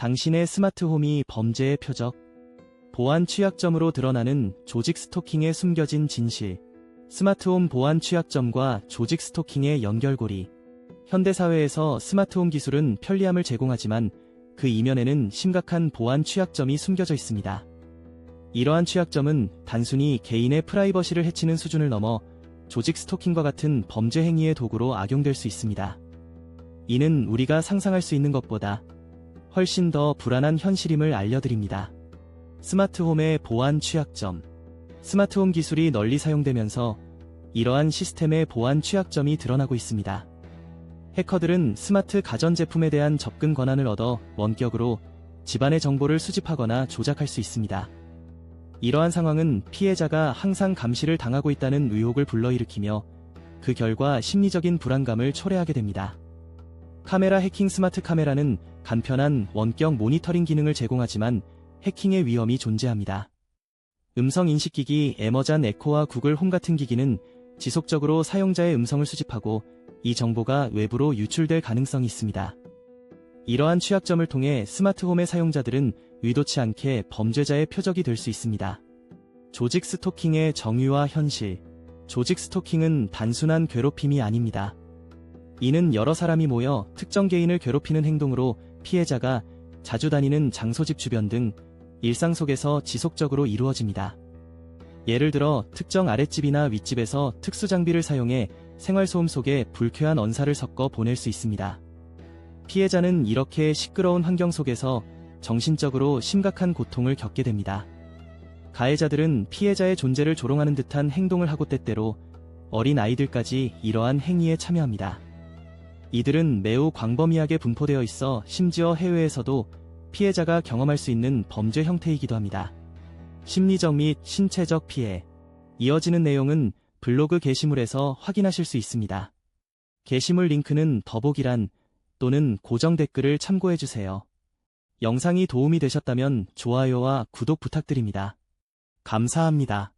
당신의 스마트홈이 범죄의 표적. 보안 취약점으로 드러나는 조직 스토킹에 숨겨진 진실. 스마트홈 보안 취약점과 조직 스토킹의 연결고리. 현대사회에서 스마트홈 기술은 편리함을 제공하지만 그 이면에는 심각한 보안 취약점이 숨겨져 있습니다. 이러한 취약점은 단순히 개인의 프라이버시를 해치는 수준을 넘어 조직 스토킹과 같은 범죄 행위의 도구로 악용될 수 있습니다. 이는 우리가 상상할 수 있는 것보다 훨씬 더 불안한 현실임을 알려드립니다. 스마트홈의 보안 취약점. 스마트홈 기술이 널리 사용되면서 이러한 시스템의 보안 취약점이 드러나고 있습니다. 해커들은 스마트 가전제품에 대한 접근 권한을 얻어 원격으로 집안의 정보를 수집하거나 조작할 수 있습니다. 이러한 상황은 피해자가 항상 감시를 당하고 있다는 의혹을 불러일으키며 그 결과 심리적인 불안감을 초래하게 됩니다. 카메라 해킹 스마트 카메라는 간편한 원격 모니터링 기능을 제공하지만 해킹의 위험이 존재합니다. 음성 인식기기 에머잔 에코와 구글 홈 같은 기기는 지속적으로 사용자의 음성을 수집하고 이 정보가 외부로 유출될 가능성이 있습니다. 이러한 취약점을 통해 스마트홈의 사용자들은 의도치 않게 범죄자의 표적이 될 수 있습니다. 조직 스토킹의 정의와 현실. 조직 스토킹은 단순한 괴롭힘이 아닙니다. 이는 여러 사람이 모여 특정 개인을 괴롭히는 행동으로 피해자가 자주 다니는 장소 집 주변 등 일상 속에서 지속적으로 이루어집니다. 예를 들어 특정 아랫집이나 윗집에서 특수 장비를 사용해 생활소음 속에 불쾌한 언사를 섞어 보낼 수 있습니다. 피해자는 이렇게 시끄러운 환경 속에서 정신적으로 심각한 고통을 겪게 됩니다. 가해자들은 피해자의 존재를 조롱하는 듯한 행동을 하고 때때로 어린 아이들까지 이러한 행위에 참여합니다. 이들은 매우 광범위하게 분포되어 있어 심지어 해외에서도 피해자가 경험할 수 있는 범죄 형태이기도 합니다. 심리적 및 신체적 피해. 이어지는 내용은 블로그 게시물에서 확인하실 수 있습니다. 게시물 링크는 더보기란 또는 고정 댓글을 참고해주세요. 영상이 도움이 되셨다면 좋아요와 구독 부탁드립니다. 감사합니다.